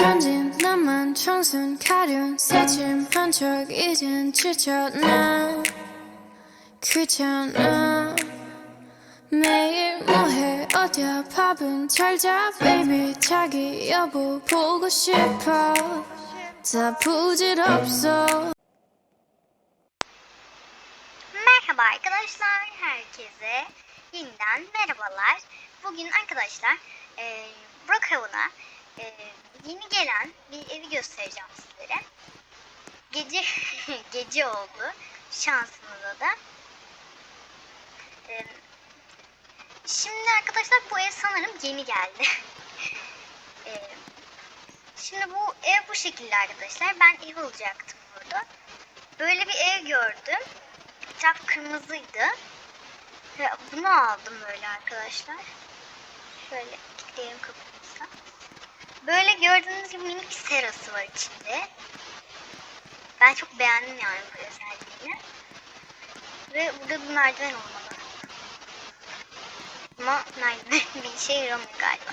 던진 나만 청순 가련 새침한 척 이젠 지쳤나 귀찮아 매일 뭐해 어디야 밥은 잘자 baby 자기 여보 보고 싶어 다 부질없어 Merhaba arkadaşlar, herkese yeniden merhabalar. Bugün arkadaşlar e, Brookhaven'a e, yeni gelen bir evi göstereceğim sizlere. Gece gece oldu şansımıza da. E, şimdi arkadaşlar bu ev sanırım yeni geldi. E, şimdi bu ev bu şekilde arkadaşlar. Ben ev alacaktım burada. Böyle bir ev gördüm etraf kırmızıydı. Ve bunu aldım böyle arkadaşlar. Şöyle kilitleyelim kapımızı. Böyle gördüğünüz gibi minik bir serası var içinde. Ben çok beğendim yani bu özelliğini. Ve burada bir merdiven olmalı. Ama merdiven bir işe yaramıyor galiba.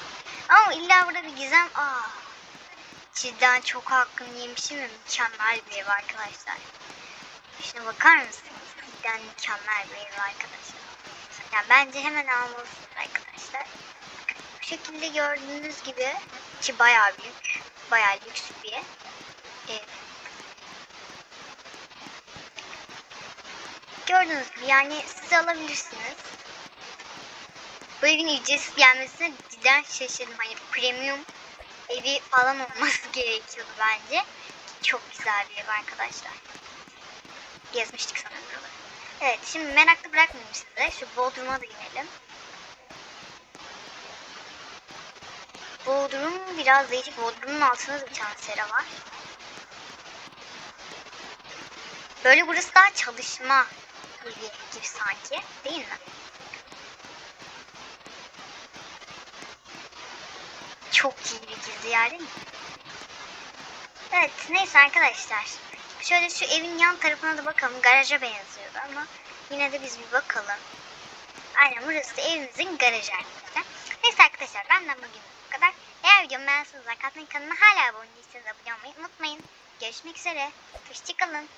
Ama illa burada bir gizem... Aa, cidden çok hakkını yemişim ve mükemmel bir ev arkadaşlar. Şuna bakar mısınız? Cidden mükemmel bir ev arkadaşlar. Yani bence hemen almalısınız arkadaşlar. Şekilde gördüğünüz gibi ki bayağı büyük, bayağı lüks bir ev. Gördüğünüz gibi yani siz alabilirsiniz. Bu evin ücretsiz gelmesine cidden şaşırdım. Hani premium evi falan olması gerekiyordu bence. Çok güzel bir ev arkadaşlar gezmiştik sanırım. Evet şimdi meraklı bırakmayayım size. Şu Bodrum'a da inelim. Bodrum biraz değişik. Bodrum'un altında da bir tane sera var. Böyle burası daha çalışma evi gibi sanki. Değil mi? Çok iyi bir gizli yer değil mi? Evet neyse arkadaşlar. Şöyle şu evin yan tarafına da bakalım. Garaja benziyordu ama yine de biz bir bakalım. Aynen burası da evimizin garajı arkadaşlar. Neyse arkadaşlar benden bugün bu kadar. Videomu beğendiyseniz like atmayı kanalıma hala abone değilseniz abone olmayı unutmayın. Görüşmek üzere. Hoşçakalın.